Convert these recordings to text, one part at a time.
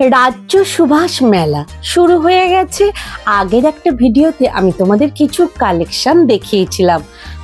রাজ্য সুভাষ মেলা। শুরু হয়ে গেছে। আগের একটা ভিডিওতে আমি তোমাদের কিছু কালেকশন দেখিয়েছিলাম।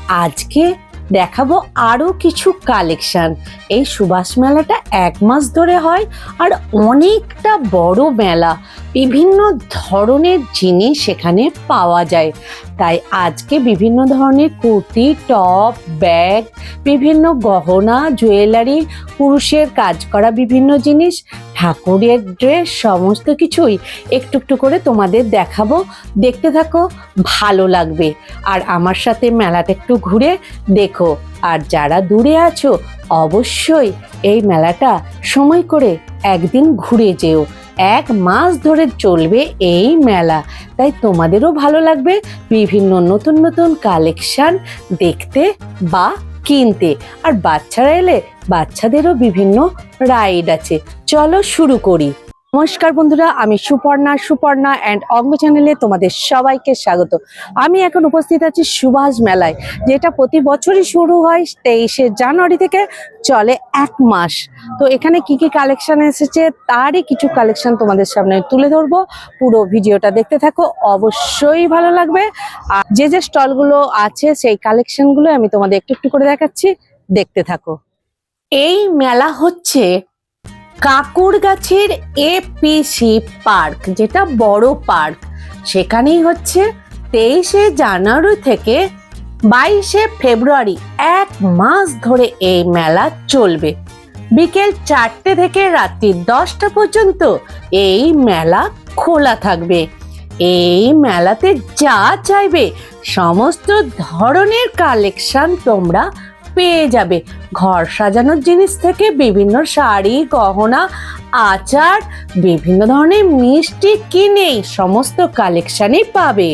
আজকে দেখাবো আরও কিছু কালেকশন। এই সুভাষ মেলাটা এক মাস ধরে হয় আর অনেকটা বড় মেলা। বিভিন্ন ধরনের জিনিস সেখানে পাওয়া যায়। তাই আজকে বিভিন্ন ধরনের কুর্তি, টপ, ব্যাগ, বিভিন্ন গহনা, জুয়েলারি, পুরুষের কাজ করা বিভিন্ন জিনিস, ঠাকুরের ড্রেস, সমস্ত কিছুই একটু একটু করে তোমাদের দেখাবো। দেখতে থাকো, ভালো লাগবে। আর আমার সাথে মেলাটা একটু ঘুরে দেখো। আর যারা দূরে আছো, অবশ্যই এই মেলাটা সময় করে একদিন ঘুরে যেও। এক মাস ধরে চলবে এই মেলা। তাই তোমাদেরও ভালো লাগবে বিভিন্ন নতুন নতুন কালেকশন দেখতে বা কিনতে। আর বাচ্চারা এলে বাচ্চাদেরও বিভিন্ন রাইড আছে। চলো শুরু করি। নমস্কার বন্ধুরা, আমি সুপর্ণা সুপর্ণা অ্যান্ড অঙ্গ চ্যানেলে তোমাদের সবাইকে স্বাগত। আমি এখন উপস্থিত আছি সুভাষ মেলায়, যেটা প্রতি বছরই শুরু হয় তেইশে জানুয়ারি থেকে চলে এক মাস। তো এখানে কি কি কালেকশন এসেছে তারই কিছু কালেকশন তোমাদের সামনে তুলে ধরবো। পুরো ভিডিওটা দেখতে থাকো, অবশ্যই ভালো লাগবে। আর যে যে স্টলগুলো আছে সেই কালেকশনগুলো আমি তোমাদের একটু একটু করে দেখাচ্ছি, দেখতে থাকো। এই মেলা হচ্ছে কাকুরগাছির এপিসি পার্ক, যেটা বড় পার্ক। সেখানেই হচ্ছে তেইশে জানুয়ারি থেকে বাইশে ফেব্রুয়ারি, এক মাস ধরে এই মেলা চলবে। বিকেল চারটে থেকে রাত্রি দশটা পর্যন্ত এই মেলা খোলা থাকবে। এই মেলাতে যা চাইবে, সমস্ত ধরনের কালেকশন তোমরা পেয়ে যাবে। ঘর সাজানোর জিনিস থেকে বিভিন্ন শাড়ি গহনা আচার বিভিন্ন ধরনের মিষ্টি কিনেই সমস্ত কালেকশনই পাবে।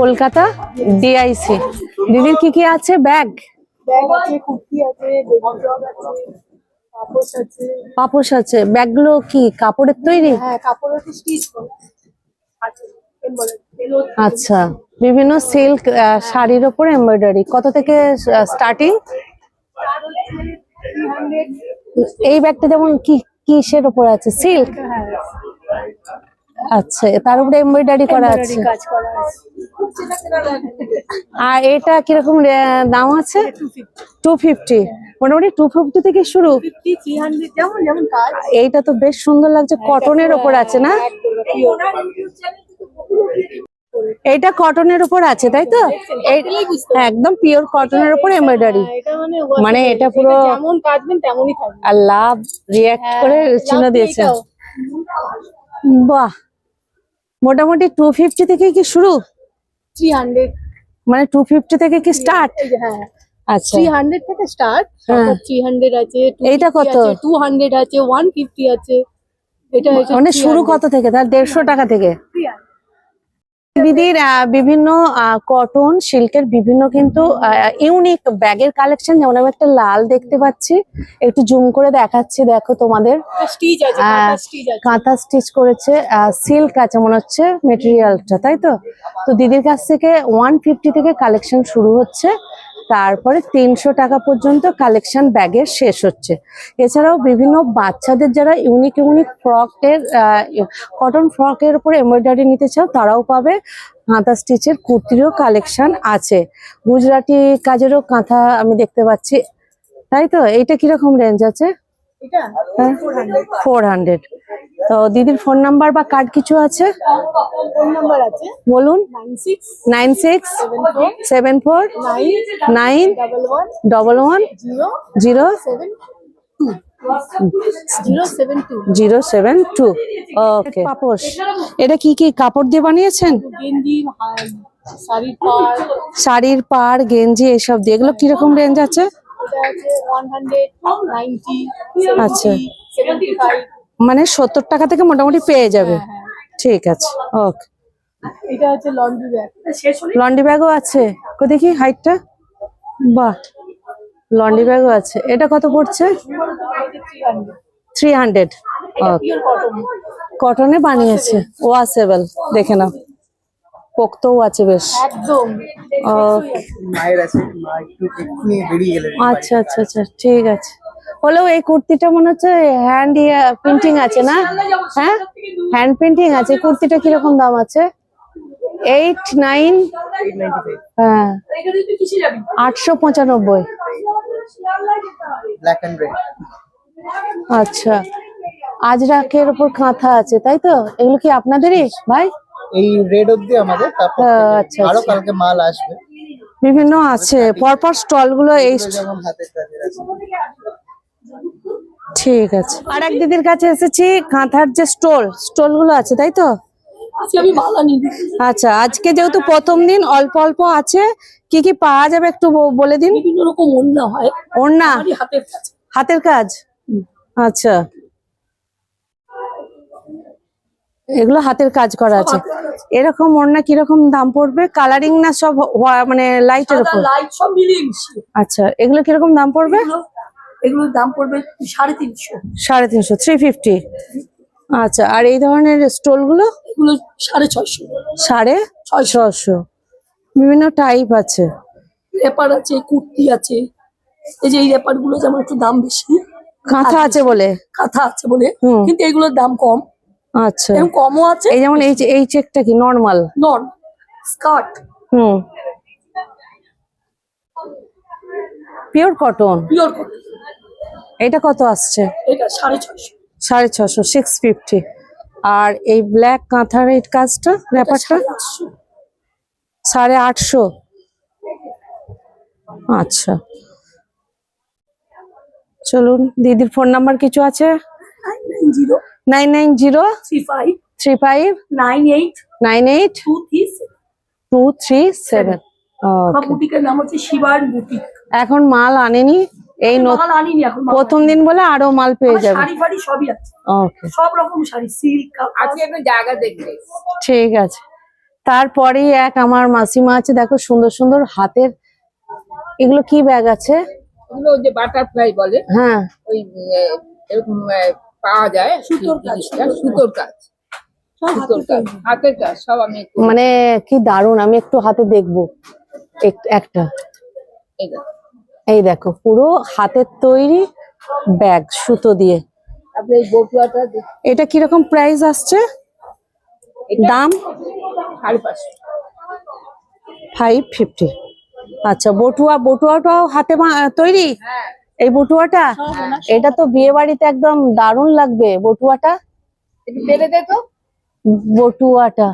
কলকাতা ডিআইসি দিদির কি কি আছে? ব্যাগ? পাপোশ আছে। ব্যাগগুলো কি কাপড়ের তৈরি? হ্যাঁ কাপড় আছে স্টিচ করে আছে। embroidery। আচ্ছা বিভিন্ন সিল্ক শাড়ির ওপর এমব্রয়ডারি কত থেকে স্টার্টিং আর হচ্ছে 300 এই ব্যাগটা যেমন কি কিসের ওপর আছে? সিল্ক হ্যাঁ আচ্ছা তার উপরে এমব্রয়ডারি করা আছে। আর এটা কীরকম দাম আছে? টু ফিফটি মোটামুটি টু ফিফটি থেকে শুরু। 50 300 যেমন যেমন কাজ। এইটা তো বেশ সুন্দর লাগছে। কটনের ওপর আছে না? এইটা কটনের উপর আছে তাই তো? একদম পিওর কটনের উপর এমব্রয়ডারি হ্যাঁ, মানে মানে এটা পুরো- যেমন কাটবেন তেমনই থাকবে। আর লাভ রিয়াক্ট করে চিহ্ন দিয়েছে বাহ! মোটামুটি টু ফিফটি থেকে কি শুরু? 300 মানে টু ফিফটি থেকে কি স্টার্ট হ্যাঁ। আচ্ছা। 300 থেকে স্টার্ট হ্যাঁ। তারপর 300 আছে 250 এইটা কত? আছে 200 আছে 150 আছে। এটা মানে শুরু কত থেকে? তার দেড়শো টাকা থেকে। 300 দিদির বিভিন্ন কটন সিল্কের বিভিন্ন কিন্তু ইউনিক ব্যাগের কালেকশন যেমন আমি একটা লাল দেখতে পাচ্ছি। একটু জুম করে দেখাচ্ছি দেখো তোমাদের। আহ, কাঁথা স্টিচ আছে। কাঁথা স্টিচ করেছে সিল্ক আছে মনে হচ্ছে মেটেরিয়ালটা তাই তো? তো দিদির কাছ থেকে ওয়ান ফিফটি থেকে কালেকশন শুরু হচ্ছে। তারপরে তিনশো টাকা পর্যন্ত কালেকশন ব্যাগের শেষ হচ্ছে। এছাড়াও বিভিন্ন বাচ্চাদের যারা ইউনিক ইউনিক ফ্রকের কটন ফ্রকের উপর এমব্রয়ডারি নিতে চাও তারাও পাবে। কাঁথা স্টিচের কুর্তিরও কালেকশন আছে। গুজরাটি কাজেরও কাঁথা আমি দেখতে পাচ্ছি। তাই তো? এইটা কীরকম রেঞ্জ আছে? হ্যাঁ? ফোর হান্ড্রেড তো দিদির ফোন নাম্বার বা কার্ড কিছু আছে? ফোন নাম্বার আছে। বলুন। Nine six seven four nine double one zero zero seven two okay পাপোশ। এটা কি কি কাপড় দিয়ে বানিয়েছেন? শাড়ির পাড়। গেঞ্জি এসব দিয়ে। এগুলো কীরকম রেঞ্জ আছে? আচ্ছা। মানে সত্তর টাকা থেকে মোটামুটি পেয়ে যাবে। হ্যাঁ। ঠিক আছে ওকে। লন্ড্রি ব্যাগও আছে। দেখি হাইটটা বাহ লন্ড্রি ব্যাগও আছে। এটা কত পড়ছে? থ্রি হান্ড্রেড কটনে বানিয়েছে। ওয়াশেবল দেখে নাও। পোক্তও আছে বেশ। আচ্ছা আচ্ছা আচ্ছা ঠিক আছে। হলেও এই কুর্তিটা মনে হচ্ছে হ্যান্ড প্রিন্টিং আছে না? হ্যাঁ? হ্যান্ড প্রিন্টিং আছে। কুর্তিটা কীরকম দাম আছে? এইট নাইন হ্যাঁ। আটশো পঁচানব্বই। আচ্ছা। আজরাকের কাঁথা আছে তাই তো? এগুলো কি আপনাদেরই ভাই? এই রেড অব্দি আমাদের তারপর হ্যাঁ, আচ্ছা, আরও আচ্ছা। কালকে মাল আসবে। বিভিন্ন আছে। পরপর স্টলগুলো এই এগুলো যেমন হাতের কাজের আছে ঠিক আছে। আর এক দিদির কাছে এসেছি কাঁথার যে স্টল স্টলগুলো আছে তাই তো? আমি আচ্ছা আজকে যেহেতু প্রথম দিন অল্প অল্প আছে কি কি পাওয়া যাবে একটু বলে দিন? বিভিন্ন রকম ওড়না হয়। ওড়না? হাতের কাজ। আচ্ছা। এগুলো হাতের কাজ করা আছে। এরকম ওড়না কীরকম দাম পড়বে? কালারিং না সব মানে লাইটের উপর? আচ্ছা এগুলো কীরকম দাম পড়বে? এগুলোর দাম পড়বে সাড়ে তিনশো। সাড়ে তিনশো থ্রি ফিফটি আচ্ছা আর এই ধরনের স্টলগুলো? এগুলো সাড়ে ছয়শো। সাড়ে ছশো বিভিন্ন টাইপ আছে। রেপার আছে কুর্তি আছে। এই যে এই রেপারগুলো যেমন একটু দাম বেশি কাঁথা আছে বলে। কাঁথা আছে বলে। কিন্তু এগুলোর দাম কম। আচ্ছা। এরকম কমও আছে। এই যেমন এই চেকটা কি normal non skirt. Hmm. Pure cotton pure এটা কত আসছে? এটা সাড়ে ছয়শো। সাড়ে ছশো সিক্স ফিফটি আর এই ব্ল্যাক কাঁথার এই কাজটা ব্যাপারটা? সাড়ে আটশো। আচ্ছা। চলুন দিদির ফোন নাম্বার কিছু আছে? Nine nine zero three five nine eight nine eight two three seven এখন মাল আনেনি। এই নতুন মাল আনিনি এখন প্রথম দিন বলে আরও মাল পেয়ে যাবে। শাড়ি ফাড়ি সবই আছে। ওকে সব রকম শাড়ি সিল্ক আজকে একটু জায়গা দেখবে ঠিক আছে। তারপরেই এক আমার মাসিমা আছে দেখো সুন্দর সুন্দর হাতের এগুলো কি ব্যাগ আছে? এগুলো যে বাটারফ্লাই বলে হ্যাঁ। ওই এরকম পাওয়া যায়। সুতোর কাজ, সুতোর কাজ। সব সুতোর কাজ। হাতের কাজ সব আমি মানে কি দারুণ আমি একটু হাতে দেখব। এক- একটা। এই দেখো। এই দেখো পুরো হাতের তৈরি ব্যাগ সুতো দিয়ে। এটা কীরকম প্রাইস আসছে? দাম? ফাইভ ফিফটি আচ্ছা বটুয়া বটুয়াটাও হাতে তৈরি? হ্যাঁ। এই বটুয়াটা? এটা তো বিয়ে বাড়িতে একদম দারুণ লাগবে বটুয়াটা। দে বটুয়াটা।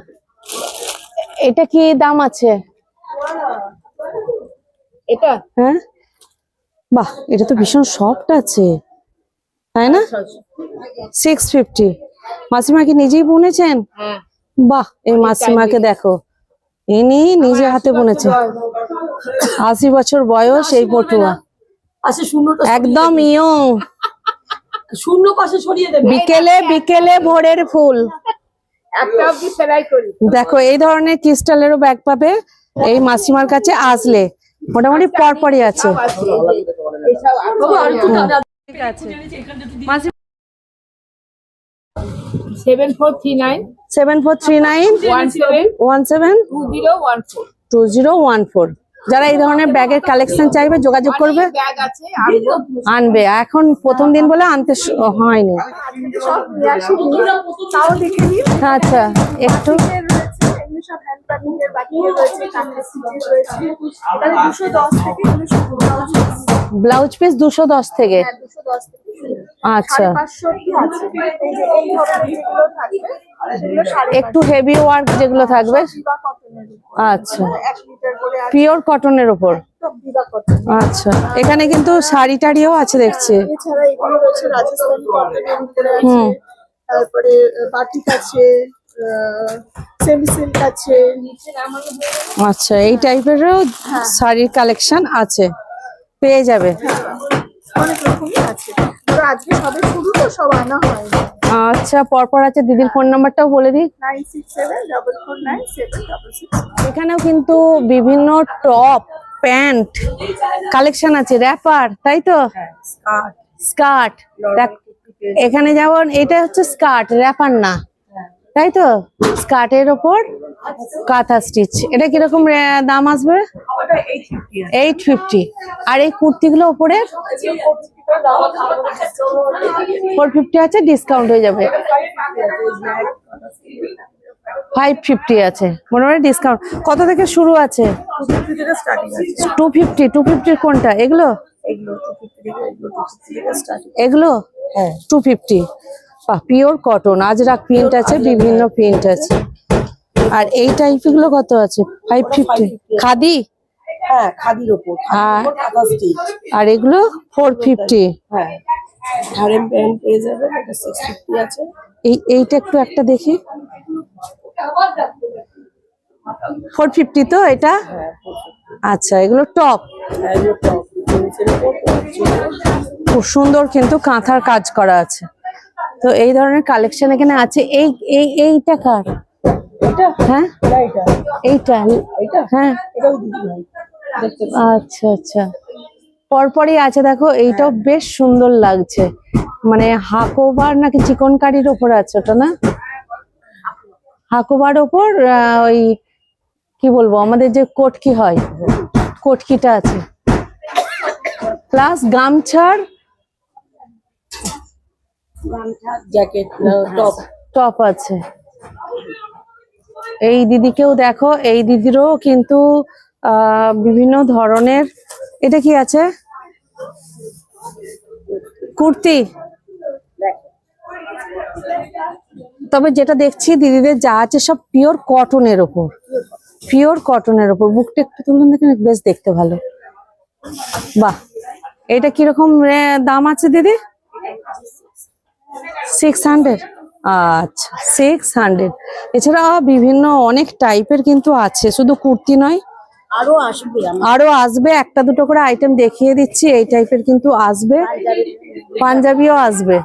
এটা কি দাম আছে? এটা? হ্যাঁ? বাহ এটা তো ভীষণ সফট আছে। তাই না? সিক্স ফিফটি মাসিমা কি নিজেই বুনেছেন? হ্যাঁ। বাহ এই মাসিমাকে দেখো। ইনি নিজে হাতে বুনেছেন। আশি বছর বয়স এই পটুয়া। একদম ইয়ং। শূন্য পাশে সরিয়ে দেবে। বিকেলে বিকেলে ভোরের ফুল। দেখো এই ধরনের ক্রিস্টালেরও ব্যাগ পাবে এই মাসিমার কাছে আসলে। মোটামুটি পরপরই আছে। ঠিক আছে। Seven four three nine seven four three nine one seven one seven two zero one four two zero one four যারা এই ধরনের ব্যাগের কালেকশন চাইবে যোগাযোগ করবে। আনবে। এখন প্রথম দিন বলে আনতে হয়নি। আচ্ছা একটু সব হ্যান্ড এর রয়েছে রয়েছে দুশো দশ থেকে সব ব্লাউজ পিস দুশো দশ থেকে? শুরু। আচ্ছা। একটু হেভি ওয়ার্ক যেগুলো থাকবে? আচ্ছা। মিটার করে পিওর কটনের উপর? আচ্ছা। এখানে কিন্তু শাড়ি টাড়িও আছে দেখছি। উপরে হুম। তারপরে বাটিক আছে সেমি সিল্ক আছে আচ্ছা এই টাইপেরও শাড়ির কালেকশন আছে। পেয়ে যাবে। অনেক রকমই আছে। তো আজকে সবে শুরু তো সব আনা হয় আচ্ছা পরপর আছে দিদির ফোন নাম্বারটাও বলে দিই। এখানেও কিন্তু বিভিন্ন টপ প্যান্ট কালেকশন আছে। র্যাপার তাই তো? স্কার্ট এখানে যেমন এটা হচ্ছে স্কার্ট র্যাপার না। তাই তো স্কার্টের ওপর কাঁথা স্টিচ এটা কীরকম দাম আসবে? এইট ফিফটি আর এই কুর্তিগুলো ওপরে? ফোর ফিফটি আছে ডিসকাউন্ট হয়ে যাবে। ফাইভ ফিফটি আছে মোটামুটি ডিসকাউন্ট কত থেকে শুরু আছে? টু ফিফটি টু ফিফটির কোনটা? এগুলো? এগুলো two fifty pure cotton ajrakh print আছে বিভিন্ন প্রিন্ট আছে। আর এই টাইপগুলো কত আছে? Five fifty khadi? হ্যাঁ খাদির আর কাঁথা স্টিচ আর এগুলো ফোর ফিফটি হ্যাঁ। ফিফটি এই এইটা একটু একটা দেখি। ফোর ফিফটি তো এটা? আচ্ছা এগুলো টপ হ্যাঁ খুব সুন্দর কিন্তু কাঁথার কাজ করা আছে। তো এই ধরনের কালেকশন এখানে আছে। এই এই এইটা কার? হ্যাঁ? এইটা। হ্যাঁ। দেখতে আচ্ছা আচ্ছা। পরপরই আছে দেখো এইটাও বেশ সুন্দর লাগছে। মানে হাকোবার নাকি চিকন কারির ওপর আছে ওটা না? হাকোবার ওপর ওই কি বলব আমাদের যে কটকি হয় কটকিটা আছে। প্লাস গামছার জ্যাকেট টপ টপ আছে। এই দিদিকেও দেখো এই দিদিরও কিন্তু বিভিন্ন ধরনের এটা কি আছে? কুর্তি। তবে যেটা দেখছি দিদিদের যা আছে সব পিওর কটনের ওপর। পিওর কটনের ওপর। বুকটা একটু তুলুন দেখেন বেশ দেখতে ভালো। বাহ! এটা কীরকম দাম আছে দিদি? সিক্স হান্ড্রেড আচ্ছা সিক্স হান্ড্রেড এছাড়া বিভিন্ন অনেক টাইপের কিন্তু আছে শুধু কুর্তি নয় আরও আসবে আরও আসবে। একটা দুটো করে আইটেম দেখিয়ে দিচ্ছি এই টাইপের কিন্তু আসবে। পাঞ্জাবিও আসবে।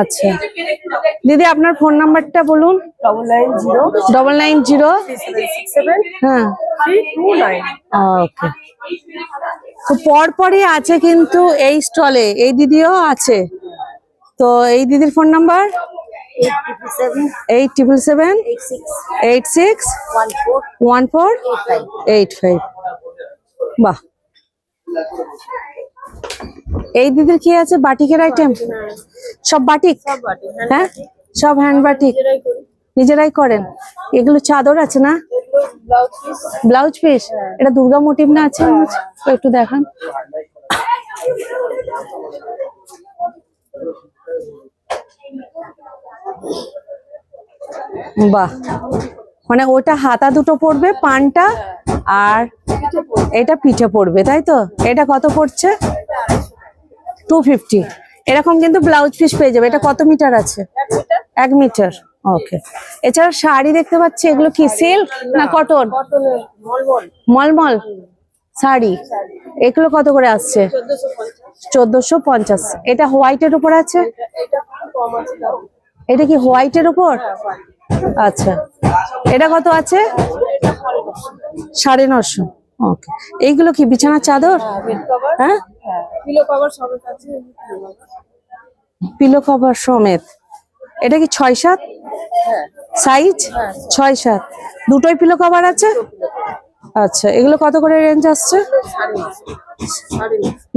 আচ্ছা। দিদি আপনার ফোন নাম্বারটা বলুন। Double nine zero double nine zero seven হ্যাঁ ওকে তো পরপরই আছে কিন্তু এই স্টলে এই দিদিও আছে। তো এই দিদির phone number eight triple seven eight six one four eight five বাহ। এই দিদির কি আছে? বাটিকের আইটেম সব বাটিক? হ্যাঁ? সব হ্যান্ড বাটিক? নিজেরাই করেন? এগুলো চাদর আছে না? ব্লাউজ পিস এটা দুর্গা মোটিভ না আছে? হচ্ছে? তো একটু দেখান। বাহ। মানে ওটা হাতা দুটো পড়বে, পানটা আর এটা পিঠে পড়বে, তাই তো? এটা কত পড়ছে? টু ফিফটি এরকম কিন্তু ব্লাউজ পিস পেয়ে যাবে। এটা কত মিটার আছে? এক মিটার ওকে এছাড়া শাড়ি দেখতে পাচ্ছি, এগুলো কি সিল্ক না কটন মলমল। শাড়ি। এগুলো কত করে আসছে? চোদ্দশো পঞ্চাশ। এটা হোয়াইটের উপর আছে? এটা কি হোয়াইটের উপর? আচ্ছা। এটা কত আছে? সাড়ে নশো। ওকে এইগুলো কি বিছানার চাদর? হ্যাঁ হ্যাঁ? পিলো কভার পিলো কভার সমেত। এটা কি ছয় সাত? সাইজ ছয় সাত। দুটোই পিলো কভার আছে? আচ্ছা এগুলো কত করে রেঞ্জ আসছে?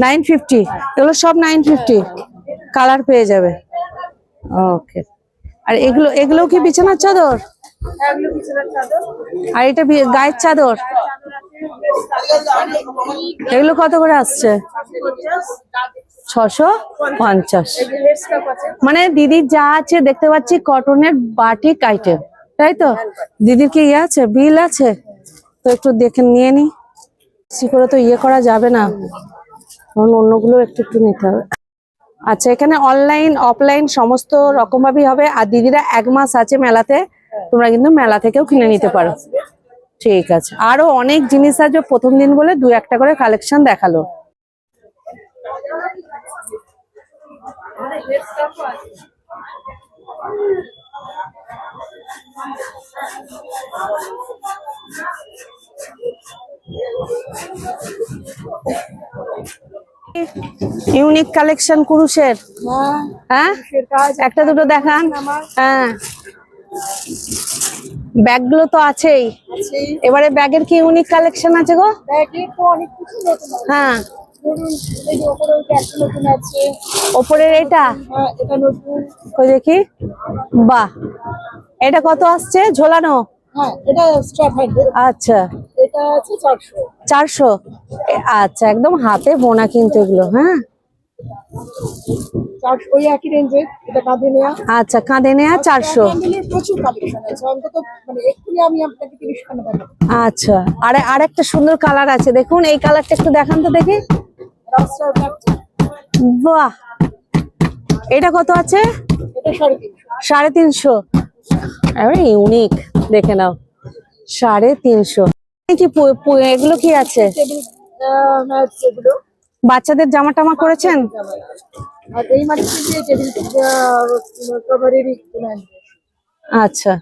নাইন ফিফটি এগুলো সব নাইন ফিফটি কালার পেয়ে যাবে। ওকে আর এগুলো এগুলো কি বিছানার চাদর? চাদর। আর এটা গায়ের চাদর? এগুলো কত করে আসছে? ছশো পঞ্চাশ। মানে দিদির যা আছে দেখতে পাচ্ছি কটনের বাটিক আইটেম তাই তো? দিদির কি ইয়ে আছে? বিল আছে? তো একটু দেখে নিয়ে নি। করে তো ইয়ে করা যাবে না। কারণ অন্যগুলো একটু একটু নিতে হবে। আচ্ছা এখানে অনলাইন অফলাইন সমস্ত রকম ভাবেই হবে। আর দিদিরা এক মাস আছে মেলাতে তোমরা কিন্তু মেলা থেকেও কিনে নিতে পারো। ঠিক আছে। আরও অনেক জিনিস আছে প্রথম দিন বলে দু একটা করে কালেকশন দেখাল। ইউনিক কালেকশন কুরুশের? হ্যাঁ? একটা দুটো দেখান। হ্যাঁ। ব্যাগগুলো তো আছেই। এবারে ব্যাগের কি ইউনিক কালেকশন আছে গো? হ্যাঁ। ওপরের এটা? হ্যাঁ, এটা নতুন। দেখি? বাহ। এটা কত আসছে? ঝোলানো? হ্যাঁ আচ্ছা। চারশো। চারশো? আচ্ছা একদম হাতে বোনা কিন্তু এগুলো হ্যাঁ? চারশো আচ্ছা কাঁধে নেয়া চারশো। আছে। অন্তত মানে আচ্ছা আরে আরেকটা সুন্দর কালার আছে দেখুন এই কালারটা একটু দেখান তো দেখি। বাহ! এটা কত আছে? সাড়ে তিনশো। ইউনিক দেখে নাও। সাড়ে তিনশো। কি এগুলো কি আছে? বাচ্চাদের জামা টামা করেছেন আচ্ছা।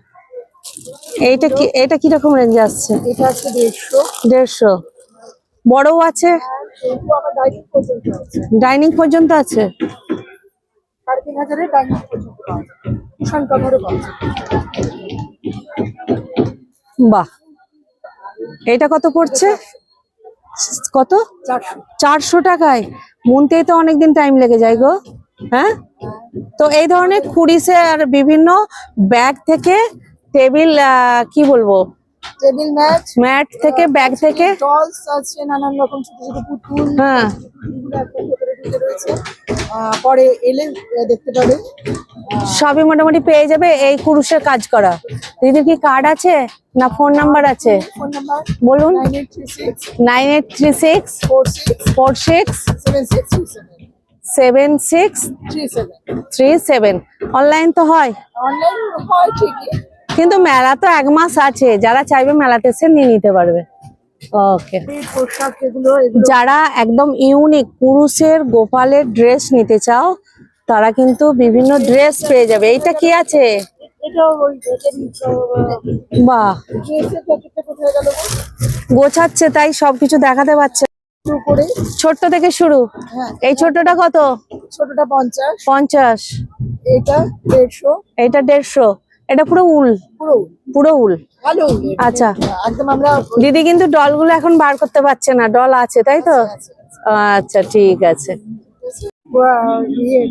এইটা কি এটা কীরকম রেঞ্জে আসছে? এটা আছে দেড়শো। দেড়শো। বড়ও আছে? ডাইনিং পর্যন্ত আছে। ডাইনিং পর্যন্ত আছে? সাড়ে তিন হাজারের ডাইনিং পর্যন্ত পাওয়া বাহ। এটা কত পড়ছে? কত? চারশো টাকায়। মুনতেই তো অনেকদিন টাইম লেগে যায় গো হ্যাঁ? তো এই ধরনের কুড়িসে আর বিভিন্ন ব্যাগ থেকে টেবিল কি বলব? টেবিল ম্যাট ম্যাট থেকে ব্যাগ থেকে? ডলস আছে নানান রকম ছোট ছোট পুতুল হ্যাঁ। রয়েছে। পরে এলে দেখতে পাবে। সবই মোটামুটি পেয়ে যাবে এই কুরুষের কাজ করা। দিদির কি কার্ড আছে না ফোন নাম্বার আছে? ফোন নাম্বার বলুন। Nine eight three six four six seven six seven seven six three seven three seven online তো হয়। অনলাইন হয় ঠিকই। কিন্তু মেলা তো এক মাস আছে যারা চাইবে মেলাতে এসে নিয়ে নিতে পারবে। ওকে যারা একদম ইউনিক পুরুষের গোপালের ড্রেস নিতে চাও তারা কিন্তু বিভিন্ন ড্রেস পেয়ে যাবে। এইটা কি আছে? বাহ? গোছাচ্ছে তাই সবকিছু দেখাতে পারছে। ছোট্ট থেকে শুরু। হ্যাঁ। এই ছোটটা কত? ছোটটা পঞ্চাশ। পঞ্চাশ। এটা দেড়শো। এটা দেড়শো। এটা পুরো উল। পুরো পুরো উল। আচ্ছা। দিদি কিন্তু ডলগুলো এখন বার করতে পারছে না ডল আছে তাই তো? আচ্ছা ঠিক আছে। ইয়ে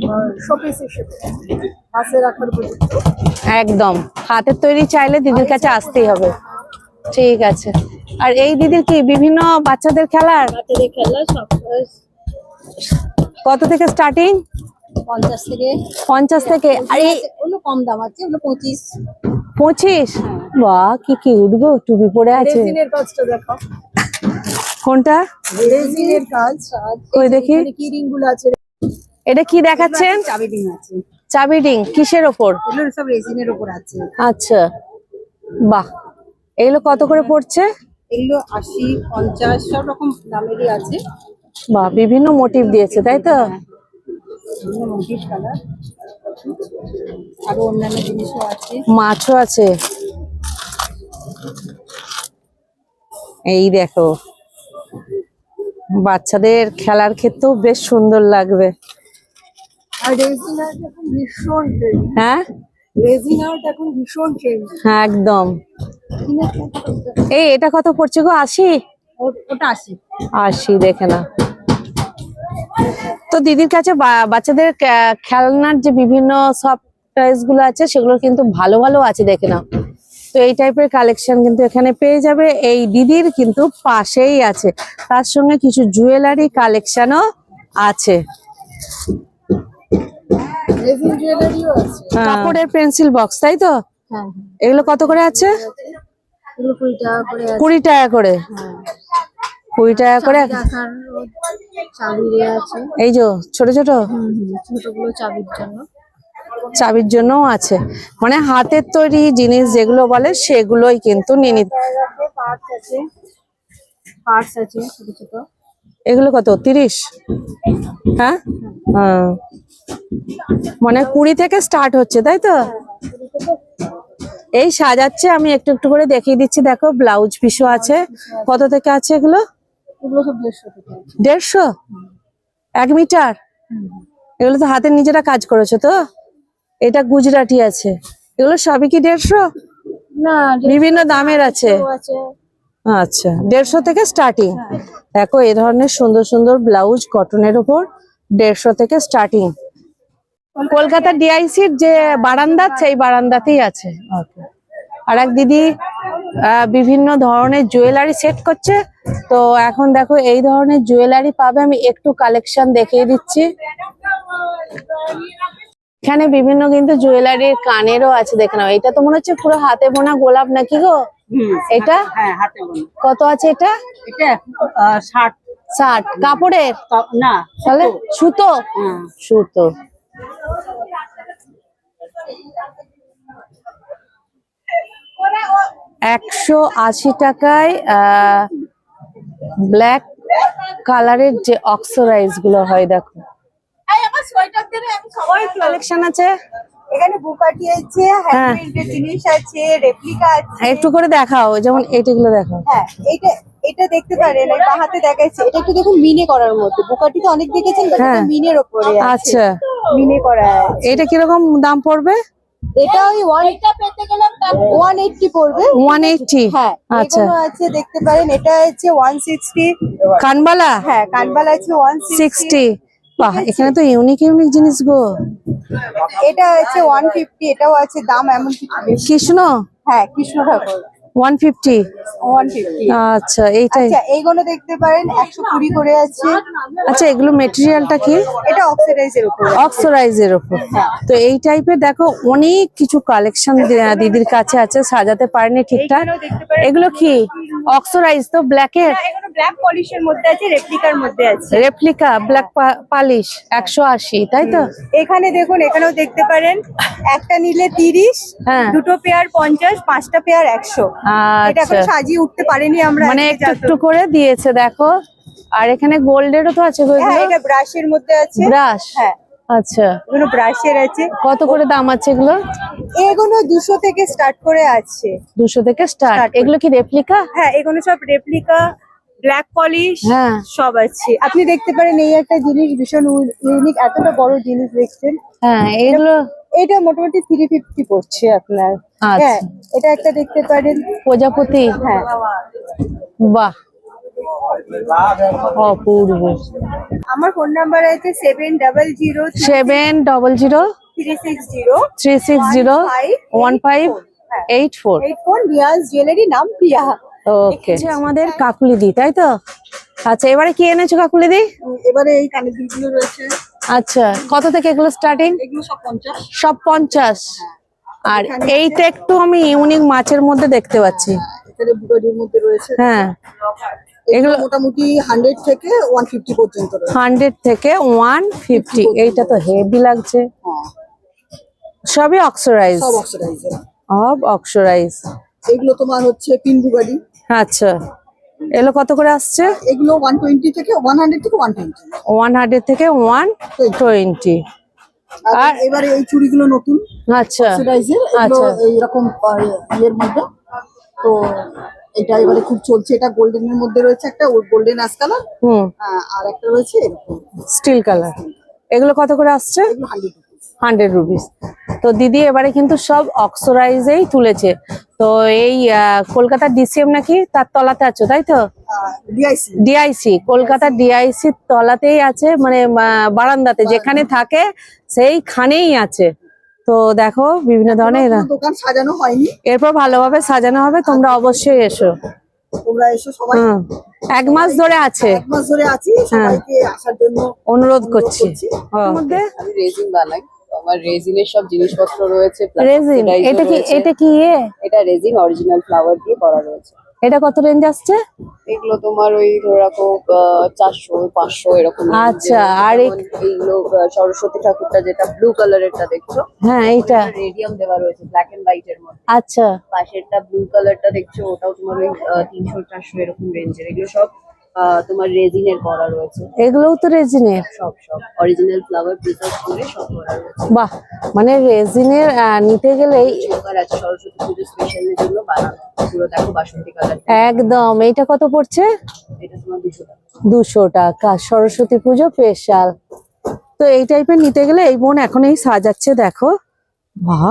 একদম। হাতের তৈরি চাইলে দিদির কাছে আসতেই হবে। ঠিক আছে। আর এই দিদির কি বিভিন্ন বাচ্চাদের খেলার? বাচ্চাদের খেলা সব কত থেকে স্টার্টিং পঞ্চাশ থেকে পঞ্চাশ থেকে আর কম দাম আছে ওগুলো পঁচিশ। পঁচিশ? কি কি উঠবো টুপি পরে আছে। কাজটা দেখো। কোনটা? রেজিনের কাজ কই দেখি। কি রিংগুলো আছে? এটা কি দেখাচ্ছেন? চাবি আছে। চাবি রিং কিসের ওপর? এগুলো সব রেজিনের উপর আছে। আচ্ছা বাহ। এগুলো কত করে পড়ছে? এগুলো আশি পঞ্চাশ সব রকম দামেরই আছে। বাহ বিভিন্ন মোটিভ দিয়েছে তাই তো? কালার আরও অন্যান্য জিনিসও আছে। মাছও আছে। এই দেখো। বাচ্চাদের খেলার ক্ষেত্রেও বেশ সুন্দর লাগবে। আর রেজিন এখন ভীষণ হ্যাঁ? হ্যাঁ একদম। এই এটা কত পড়ছে গো? আশি? আশি। দেখে না তো দিদির কাছে বাচ্চাদের খেলনার যে বিভিন্ন সব টয়েসগুলো আছে সেগুলো কিন্তু ভালো ভালো আছে দেখে নাও। তো এই টাইপের কালেকশন কিন্তু এখানে পেয়ে যাবে। এই দিদির কিন্তু পাশেই আছে। তার সঙ্গে কিছু জুয়েলারি কালেকশনও আছে। আছে কাপড়ের পেন্সিল বক্স তাই তো? হ্যাঁ। এগুলো কত করে আছে? কুড়ি টাকা করে কুড়ি টাকা করে। কুড়ি টাকা করে। চাবি দেওয়া আছে। এই যে ছোট ছোট? ছোটগুলো চাবির জন্য। চাবির জন্যও আছে। মানে হাতের তৈরি জিনিস যেগুলো বলে সেগুলোই কিন্তু নিয়ে নিতে পার্টস আছে। পার্টস আছে ছোট ছোট। এগুলো কত? তিরিশ? হ্যাঁ? হ্যাঁ। মানে কুড়ি থেকে স্টার্ট হচ্ছে তাই তো? এই সাজাচ্ছে আমি একটু একটু করে দেখিয়ে দিচ্ছি। দেখো ব্লাউজ পিসও আছে। কত থেকে আছে এগুলো? এগুলো সব দেড়শো দেড়শো? এক মিটার? এগুলো তো হাতের নিজেরা কাজ করেছ তো? এটা গুজরাটি আছে। এগুলো সবই কি দেড়শো? না বিভিন্ন দামের আছে। আচ্ছা দেড়শো থেকে স্টার্টিং দেখো এই ধরনের সুন্দর সুন্দর ব্লাউজ কটনের উপর দেড়শো থেকে স্টার্টিং কলকাতা ডিআইসির যে বারান্দা সেই বারান্দাতেই আছে। আর এক দিদি বিভিন্ন ধরনের জুয়েলারি সেট করছে। তো এখন দেখো এই ধরনের জুয়েলারি পাবে। আমি একটু কালেকশন দেখিয়ে দিচ্ছি। এখানে বিভিন্ন কিন্তু জুয়েলারির কানেরও আছে দেখে নাও। এটা তো মনে হচ্ছে পুরো হাতে বোনা গোলাপ নাকি গো? এটা? হ্যাঁ কত আছে এটা? ষাট। ষাট। কাপড়ের? না তাহলে সুতো? হ্যাঁ। সুতো। একশো আশি টাকায় ব্ল্যাক কালারের যে অক্সোরাইজগুলো হয় দেখো। কালেকশন আছে? এখানে বুকাটি আছে হ্যাঁ। জিনিস আছে রেপ্লিকা আছে। একটু করে দেখাও যেমন এইটাগুলো দেখাও হ্যাঁ এটা এটা দেখতে পারেন এই বাহাতে দেখাচ্ছে এটা একটু দেখুন মিনে করার মধ্যে বুকাটি তো অনেক দেখেছেন but হ্যাঁ। মিনের ওপরে আচ্ছা। মিনে করা এটা কীরকম দাম পড়বে? এটা ওই ওয়ান ওয়ান এইটটি পড়বে। ওয়ান এইটটি হ্যাঁ আচ্ছা। এগুলো আছে দেখতে পারেন এটা হচ্ছে ওয়ান সিক্সটি কানবালা? হ্যাঁ কানবালা আছে ওয়ান সিক্সটি সিক্সটি বাহ এখানে তো ইউনিক ইউনিক জিনিস গো। এটা আছে ওয়ান ফিফটি এটাও আছে দাম এমন কিছু কৃষ্ণ? হ্যাঁ কৃষ্ণ ঠাকুর। ওয়ান ফিফটি ওয়ান ফিফটি আচ্ছা এইটাই। আচ্ছা এইগুলো দেখতে পারেন একশো কুড়ি করে আছে। আচ্ছা এগুলো কি? এটা অক্সিডাইজের উপরে। অক্সোরাইজের উপর। তো এই টাইপের দেখো অনেক কিছু কালেকশন দিদির কাছে আছে সাজাতে পারেনি ঠিকঠাক। এগুলো কি? অক্সোরাইজ তো ব্ল্যাকের ব্ল্যাক পলিশের মধ্যে আছে রেপ্লিকার মধ্যে আছে। রেপ্লিকা ব্ল্যাক পালিশ একশো আশি তাই তো? এখানে দেখুন এখানেও দেখতে পারেন একটা নিলে তিরিশ হ্যাঁ। দুটো পেয়ার পঞ্চাশ পাঁচটা পেয়ার একশো। এটা আচ্ছা। সাজিয়ে উঠতে পারেনি আমরা মানে একটু একটু করে দিয়েছে দেখো। আর এখানে গোল্ডেরও তো আছে গো হ্যাঁ এটা ব্রাশের মধ্যে আছে। ব্রাশ হ্যাঁ। আচ্ছা। এগুলো ব্রাশের আছে। কত করে দাম আছে এগুলো? এগুলো দুশো থেকে স্টার্ট করে আছে। দুশো থেকে স্টার্ট এগুলো কি রেপ্লিকা হ্যাঁ এগুলো সব রেপ্লিকা ব্ল্যাক পলিশ হ্যাঁ। সব আছে। আপনি দেখতে পারেন এই একটা জিনিস ভীষণ ইউনিক এতটা বড় জিনিস দেখছেন। হ্যাঁ এগুলো এটা মোটামুটি থ্রি ফিফটি পড়ছে আপনার। আচ্ছা। হ্যাঁ এটা একটা দেখতে পারেন। প্রজাপতি? হ্যাঁ। বাহ। অপূর্ব। আমার ফোন নাম্বার আছে seven double zero seven double zero three six zero three six zero one five eight four eight four Niaz jewellery নাম প্রিয়া ওকে আমাদের কাকুলি দি তাই তো? আচ্ছা এবারে কি এনেছো কাকুলি দি? এবারে এই কানের দুলগুলো রয়েছে। আচ্ছা কত থেকে এগুলো স্টার্টিং এগুলো সব পঞ্চাশ। সব পঞ্চাশ। আর এইটা একটু আমি ইউনিক মাছের মধ্যে দেখতে পাচ্ছি। বুগাডির মধ্যে রয়েছে। হ্যাঁ। এগুলো মোটামুটি হান্ড্রেড থেকে ওয়ান ফিফটি পর্যন্ত হান্ড্রেড থেকে ওয়ান ফিফটি এইটা তো হেভি লাগছে। হ্যাঁ। সবই অক্সোরাইজ সব অক্সিডাইজের অব অক্সোরাইজ এগুলো তোমার হচ্ছে পিন বুগাডি আচ্ছা। এগুলো কত করে আসছে? এগুলো ওয়ান টোয়েন্টি থেকে ওয়ান হান্ড্রেড থেকে ওয়ান টোয়েন্টি ওয়ান হান্ড্রেড থেকে ওয়ান টোয়েন্টি আর আর- এবারে এই চুড়িগুলো নতুন। আচ্ছা। অক্সিডাইজের আচ্ছা। এইরকম ইয়ের মধ্যে। তো এটা এবারে খুব চলছে। এটা গোল্ডেন এর মধ্যে রয়েছে একটা গোল্ডেন অ্যাশ কালার হুম। আর একটা রয়েছে এরকম। স্টিল কালার এগুলো কত করে আসছে? এগুলো হান্ড্রেড হান্ড্রেড রুপিস তো দিদি এবারে কিন্তু সব অক্সোরাইজেই তুলেছে। তো এই আহ, কলকাতার ডিসিএম নাকি তার তলাতে আছো তাই তো? ডিআইসি ডিআইসি কলকাতার ডিআইসি তলাতেই আছে মানে বারান্দাতে। যেখানে থাকে সেইখানেই আছে। তো দেখো বিভিন্ন ধরনের দোকান সাজানো হয়নি। এরপর ভালোভাবে সাজানো হবে তোমরা অবশ্যই এসো। তোমরা এসো সবাই। এক মাস ধরে আছে। এক মাস ধরে আছি হ্যাঁ। সবাইকে আসার জন্য অনুরোধ করছি। মধ্যে আমি রেজিন বানাই। তো আমার রেজিনের সব জিনিসপত্র রয়েছে রেজিন এটা কি এটা কি ইয়ে? এটা রেজিন অরিজিনাল ফ্লাওয়ার দিয়ে করা রয়েছে। এটা কত রেঞ্জ আসছে? এগুলো তোমার ওই ধরে চারশো পাঁচশো এরকম আচ্ছা, আর এইগুলো সরস্বতী ঠাকুরটা যেটা ব্লু কালারেরটা দেখছ? হ্যাঁ এইটা। রেডিয়াম দেওয়া রয়েছে ব্ল্যাক এন্ড হোয়াইট এর মধ্যে। আচ্ছা। পাশেরটা ব্লু কালারটা দেখছ ওটাও তোমার ওই তিনশো চারশো এরকম রেঞ্জের এগুলো সব তোমার রেজিনের করা রয়েছে। এগুলোও তো রেজিনের সব সব। অরিজিনাল ফ্লাওয়ার প্রিজার্ভ করে সব করা রয়েছে। বাহ মানে রেজিনের নিতে গেলেই চোকার আছে সরস্বতী পুজো স্পেশালের জন্য বানানো পুরো দেখো বাসন্তী কালার। একদম। এইটা কত পড়ছে? এটা তোমার দুশো টাকা। দুশো টাকা। সরস্বতী পুজো স্পেশাল তো এই টাইপের নিতে গেলে এই বোন এখন এই সাজাচ্ছে দেখো। বাহ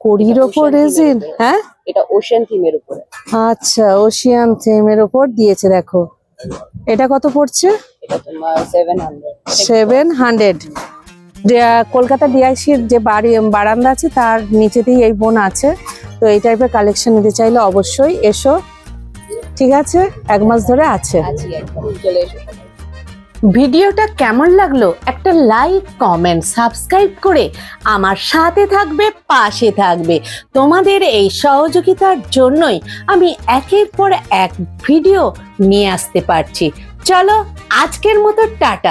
কড়ির ওপর রেজিন উপরে। হ্যাঁ? এটা ওশেন থিমের উপরে। আচ্ছা ওশিয়ান থিমের ওপর দিয়েছে দেখো। এটা কত পড়ছে? সেভেন হান্ড্রেড কলকাতা ডিআইসির যে বাড়ি বারান্দা আছে তার নিচেতেই এই বোন আছে। তো এই টাইপের কালেকশন নিতে চাইলে অবশ্যই এসো। ঠিক আছে? এক মাস ধরে আছে। চলে এসো। ভিডিওটা কেমন লাগল একটা লাইক কমেন্ট সাবস্ক্রাইব করে আমার সাথে থাকবে, পাশে থাকবে। তোমাদের এই সহযোগিতার জন্যই আমি একের পর এক ভিডিও নিয়ে আসতে পারছি। চলো আজকের মতো টাটা।